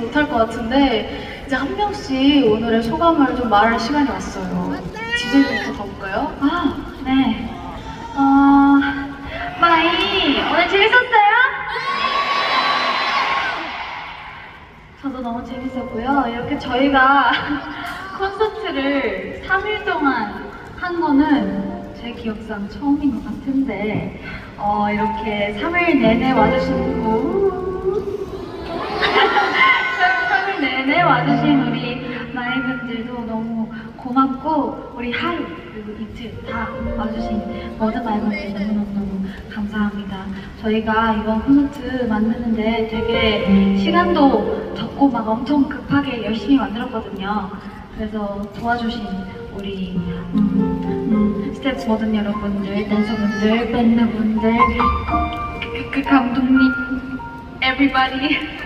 못할 것 같은데 이제 한 명씩 오늘의 소감을 좀 말할 시간이 왔어요. 지젤부터 가볼까요? 아, 네. 어, 마이, 오늘 재밌었어요? 저도 너무 재밌었고요. 이렇게 저희가 콘서트를 3일 동안 한 거는 제 기억상 처음인 것 같은데, 어, 이렇게 3일 내내 와주신, 오. 3일 내내 와주신 우리 마이분들도 너무 고맙고 우리 하루 그리고 이틀 다 와주신 모든 마이분들 너무너무너무 감사합니다. 저희가 이번 콘서트 만드는데 되게 시간도 적고 막 엄청 급하게 열심히 만들었거든요. 그래서 도와주신 우리 음, 음, 스태프 모든 여러분들, 댄서분들, 밴드분들, 그, 그 감독님, everybody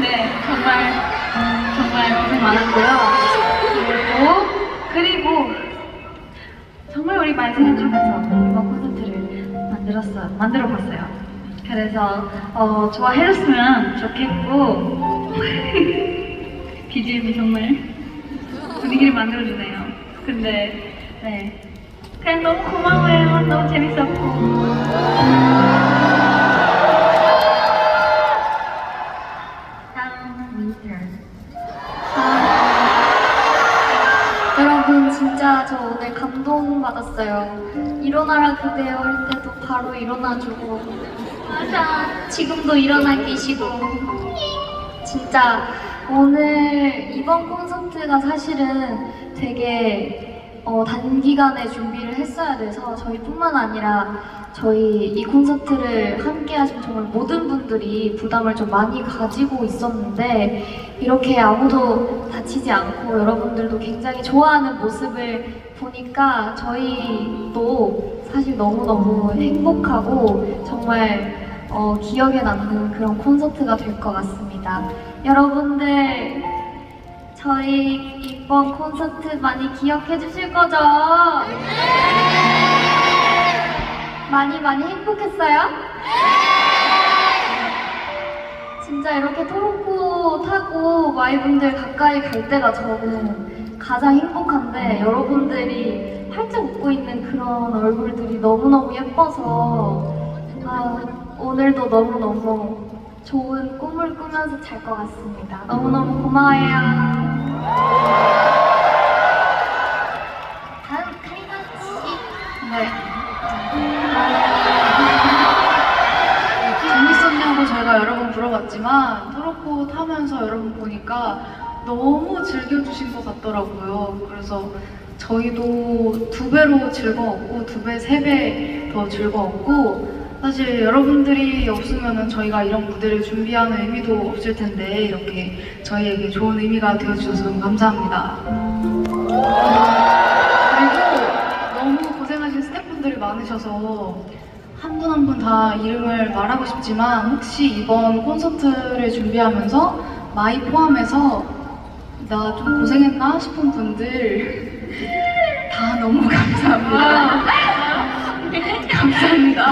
네, 정말 음, 정말 고생 많았고요. 그리고 그리고 정말 우리 많이 생각하면서 이번 콘서트를 만들었어 만들어 봤어요. 그래서 어, 좋아해줬으면 좋겠고 BGM이 정말 분위기를 만들어주네요. 근데 네 그냥 너무 고마워요. 너무 재밌었고. 그대여 할 때도 바로 일어나주고 맞아. 지금도 일어나 계시고 진짜 오늘 이번 콘서트가 사실은 되게 어, 단기간에 준비를 했어야 돼서 저희뿐만 아니라 저희 이 콘서트를 함께 하신 정말 모든 분들이 부담을 좀 많이 가지고 있었는데 이렇게 아무도 다치지 않고 여러분들도 굉장히 좋아하는 모습을 보니까 저희도 사실 너무너무 행복하고 정말 어, 기억에 남는 그런 콘서트가 될 것 같습니다. 여러분들 저희 이번 콘서트 많이 기억해 주실 거죠? 많이 많이 행복했어요? 진짜 이렇게 토로코 타고 마이분들 가까이 갈 때가 저는 가장 행복한데 여러분들이 활짝 웃고 있는 그런 얼굴들이 너무너무 예뻐서 아, 오늘도 너무너무 좋은 꿈을 꾸면서 잘 것 같습니다. 너무너무 고마워요. 다음 크리마치 네. 재밌었냐고 저희가 여러 번 물어봤지만 토로코 타면서 여러분 보니까 너무 즐겨주신 것 같더라고요. 그래서 저희도 두 배로 즐거웠고 두 배, 세 배 더 즐거웠고 사실 여러분들이 없으면 저희가 이런 무대를 준비하는 의미도 없을 텐데 이렇게 저희에게 좋은 의미가 되어주셔서 너무 감사합니다. 그리고 너무 고생하신 스태프분들이 많으셔서 한 분 한 분 다 이름을 말하고 싶지만 혹시 이번 콘서트를 준비하면서 마이 포함해서 나 좀 고생했나 싶은 분들 다 너무 감사합니다. 감사합니다.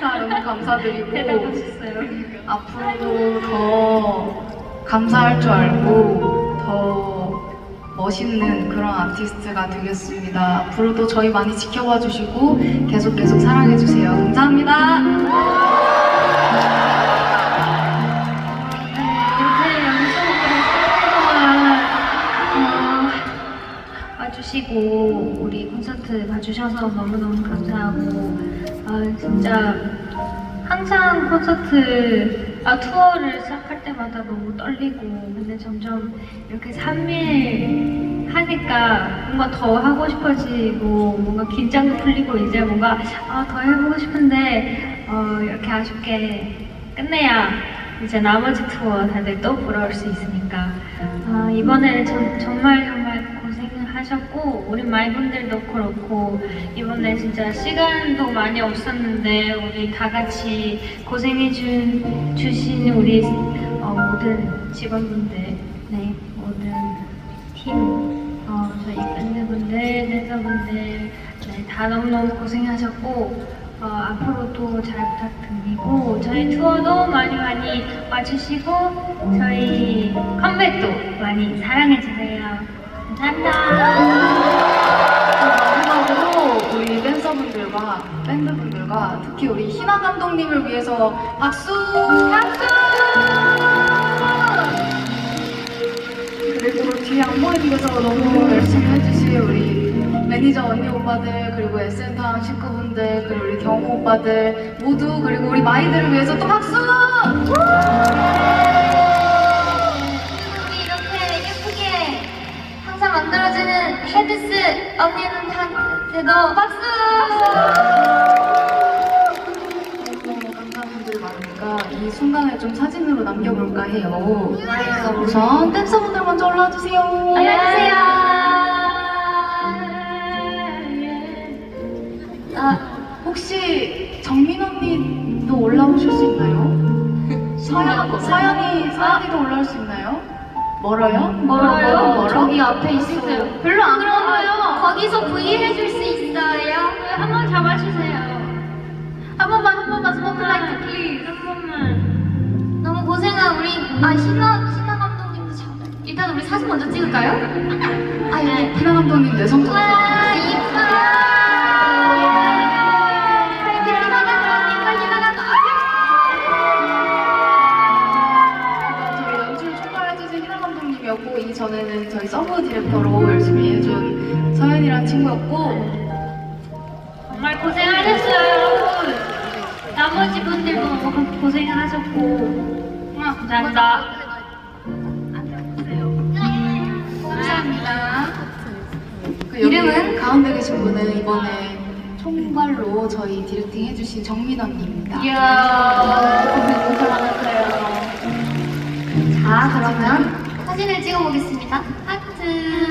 다 너무 감사드리고. 앞으로도 더 감사할 줄 알고 더 멋있는 그런 아티스트가 되겠습니다. 앞으로도 저희 많이 지켜봐 주시고 계속 계속 사랑해 주세요. 감사합니다. 와주시고 우리 콘서트 봐주셔서 너무너무 감사하고 아, 진짜 항상 콘서트 아, 투어를 시작할 때마다 너무 떨리고 근데 점점 이렇게 3일 하니까 뭔가 더 하고 싶어지고 뭔가 긴장도 풀리고 이제 뭔가 아, 더 해보고 싶은데 어, 이렇게 아쉽게 끝내야 이제 나머지 투어 다들 또 보러 올수 있으니까. 아, 이번에 전, 정말 정말 하셨고 우리 마이분들도 그렇고 이번에 진짜 시간도 많이 없었는데 우리 다 같이 고생해 준, 주신 우리 어, 모든 직원분들, 네, 모든 팀, 어, 저희 밴드분들, 댄서분들, 네, 다 너무너무 고생하셨고, 어, 앞으로도 잘 부탁드리고, 저희 투어도 많이 많이 와주시고, 저희 컴백도 많이 사랑해주세요. 감사합니다. 마지막으로 우리 댄서분들과 밴드분들과 특히 우리 희나 감독님을 위해서 박수! 박수! 그리고 뒤에 안 보이면서 너무 열심히 해주신 우리 매니저 언니 오빠들 그리고 SN타운 식구분들 그리고 우리 경호 오빠들 모두 그리고 우리 마이들을 위해서 또 박수! 만들어지는 헤드스 언니들한테도 박수! 너무 감사한 분들이 많으니까 이 순간을 좀 사진으로 남겨볼까 해요. 그래서 우선 댄서분들 먼저 올라와 주세요. 안녕하세요. 아, 혹시 정민 언니도 올라오실 수 있나요? 서연, 서연이, 서연이도 올라올 수 있나요? 멀어요? 멀어요? 멀어? 저기 앞에 있어요. 별로 안 멀어요. 거기서 V 해줄 수 있어요? 한 번 잡아주세요. 한 번만 한 번만 스포트라이트 플리즈. 한 번만. 너무 고생한 우리 아 신나 신나 감독님도 참. 일단 우리 사진 먼저 찍을까요? 아 예. 희나 감독님 내 성적. 와 이쁘 서브 디렉터로 열심히 해준 서연이라는 친구였고 정말 고생하셨어요, 여러분. 나머지 분들도 너무 고생하셨고. 감사합니다. 감사합니다. 그 이름은? 가운데 계신 분은 이번에 총괄로 저희 디렉팅 해주신 정민 언니입니다. 이야 고생 너무 많았어요. 자 그러면 사진을 찍어보겠습니다. 하트 하나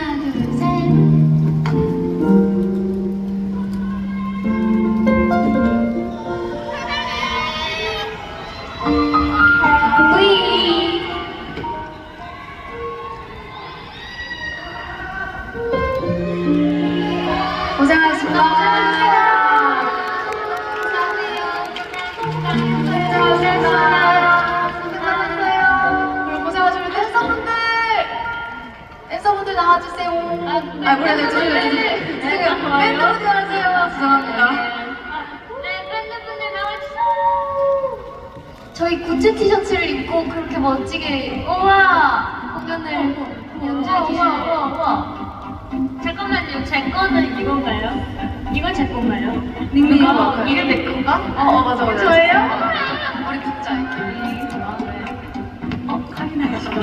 어. 저예요? 우리 각자 이렇게. 어, 카리나 씨가.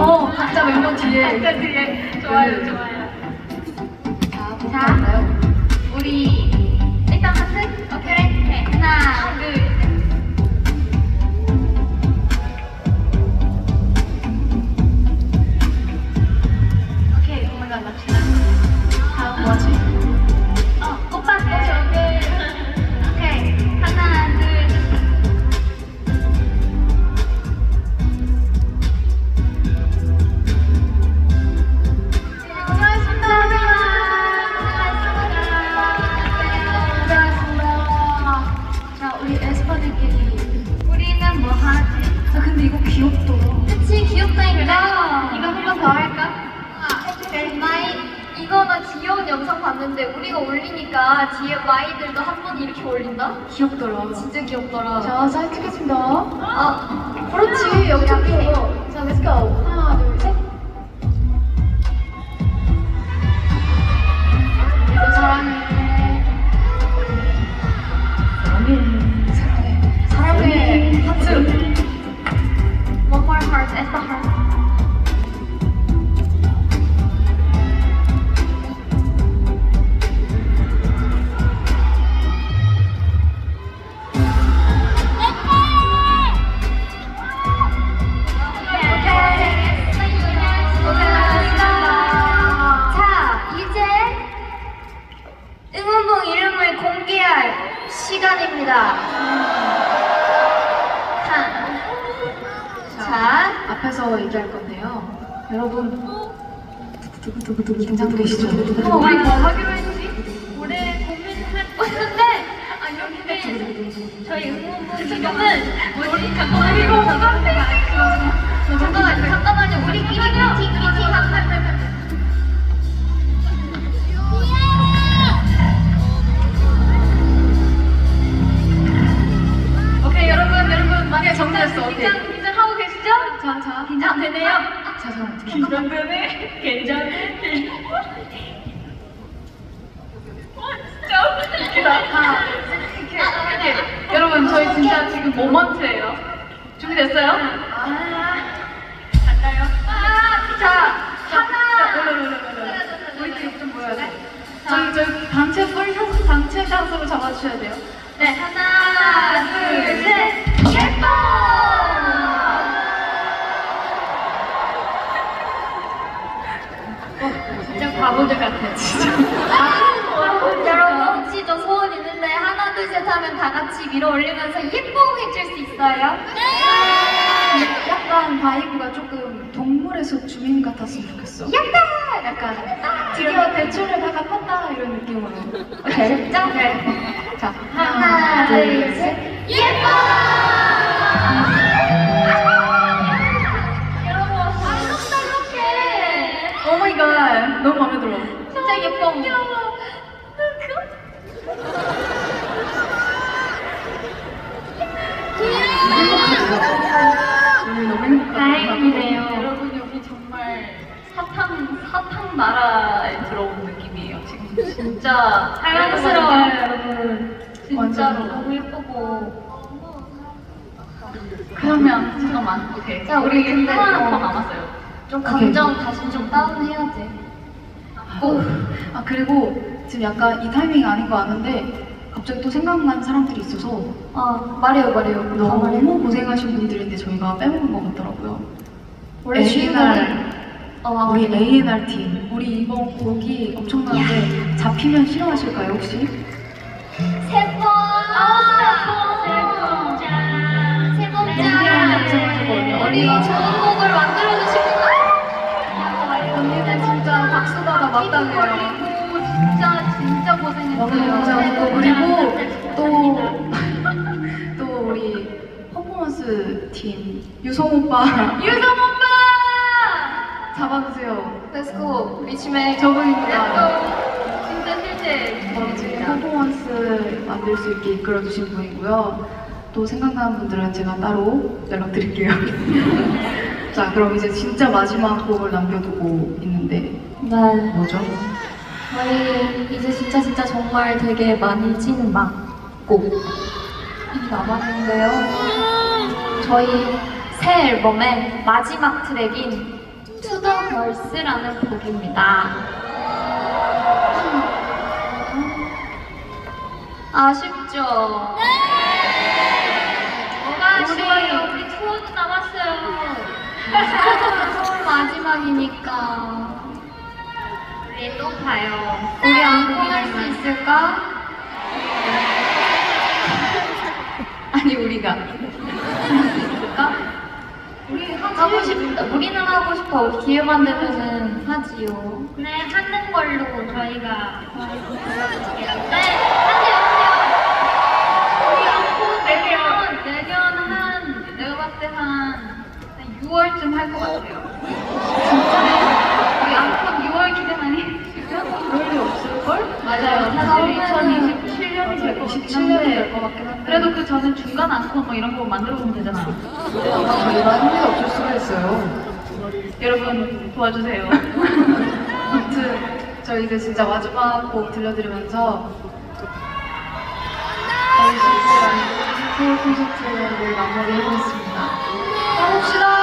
어, 각자 멤버 뒤에. 각자 뒤에. 좋아요, 좋아요. 자, 볼까요? 우리 일단 하트 오케이 네. 하나 둘 우리가 올리니까 뒤에 마이들도 한 번 이렇게 올린다? 귀엽더라. 진짜 귀엽더라. 자, 사진 찍겠습니다. 아, 그렇지, 여기 좀 귀여워. 자, 렛츠 고. 하나, 둘, 셋. 사랑해. 사랑해. 사랑해. 사랑해. 하트. one more heart, as the heart. 할 시간입니다. 한. 자, 앞에서 얘기할 건데요. 여러분, 긴장도 계시죠? 어, 우리 뭐 하기로 했지? 올해 고민했는데 아, 저희 응원부 지금은 뭐지? 잠깐만 이거 잠깐만요 우리끼리 미팅 미팅 한 여러분 많이 정리했어 긴장 긴장하고 계시죠? 자, 자, 긴장되네요. 자, 자, 어떻게? 긴장되네. 긴장돼. 진짜 웃기다. 하나, 이렇게, 이렇게. 여러분, 저희 진짜 지금 모먼트예요. 준비됐어요? 아, 갈까요? 아, 자, 하나. 올라, 올라, 올라, 올라. 우리끼리 좀 모여야 돼. 저희, 저희 단체 뿔, 단체 샷으로 잡아주셔야 돼요. 밀어 올리면서 예뻐 해줄 수 있어요? 네. 약간 바이브가 조금 동물의 숲 주민 같았으면 좋겠어. 예뻐! 약간 드디어 대출을 다 갚았다 이런 느낌으로. 진짜? 오케이. 자, 하나 둘 셋. 예뻐! 여러분 알록달록해. 오 마이 갓. 너무 마음에 들어. 진짜 예뻐. 오늘 너무 행복하 다. 여러분 여기 정말 사탕 사탕 나라에 들어온 느낌이에요. 지금 진짜 자연스러워요, 여러분. 진짜로. 너무 예쁘고. 그러면 잠깐만 오케이. 자, 우리 근데 하나 어. 더 남았어요. 좀 감정 다시 좀 다운해야지. 오. 아 그리고 지금 약간 이 타이밍이 아닌 거 아는데 갑자기 또 생각난 사람들이 있어서 아 말해요, 말해요. 다 말해요. 너무 고생하신 분들인데 저희가 빼먹은 것 같더라고요. 원래 A&R, 주인공은 어, 우리 네. A&R 팀, 우리 이번 곡이 엄청난데 잡히면 싫어하실까요 혹시? 세번 아, 세번째 세번째 네, 우리 좋은 곡을 만들어 주 너무 감사하고 그리고 또 또 우리 퍼포먼스 팀 유성 오빠 유성 오빠. 잡아주세요. 렛츠고 리치메이 저분입니다. 진짜 실제 어, 지금 퍼포먼스 만들 수 있게 이끌어주신 분이고요. 또 생각나는 분들은 제가 따로 연락드릴게요. 자, 그럼 이제 진짜 마지막 곡을 남겨두고 있는데 네 뭐죠? 저희 이제 진짜 진짜 정말 되게 많이 찐 막곡이 남았는데요 저희 새 앨범의 마지막 트랙인 To the Verse라는 곡입니다 아쉽죠? 뭐가 아쉬워요? 우리 투어도 남았어요. 서울 마지막이니까 우리 또 봐요. 우리 앙콘 할수 있을까? 아니 우리가 있을까? 우리 하고 싶다. 우리는 하고 싶어. 기회만 되면은 하지요. 네, 하는 걸로 저희가 불러드릴게요. 네, 하세요, 하세요. 우리 안고 내년, 내년 한, 내가 봤을 때한 6월쯤 할 것 같아요. 진짜? 우리 안고 6월 기대만 해주시면 그럴 일 없을걸? 맞아요. 사실 2027년이 될것 같긴 27년이 될 한데 것 같긴 한데 그래도 그 전에 중간 안건 뭐 이런 거 만들어 보면 되잖아. 저희가 한게 없을 수가 있어요. 여러분 도와주세요. 아무튼 저희 이제 진짜 마지막 곡 들려드리면서 저희 서울 콘서트를 마무리해보겠습니다. 가봅시다!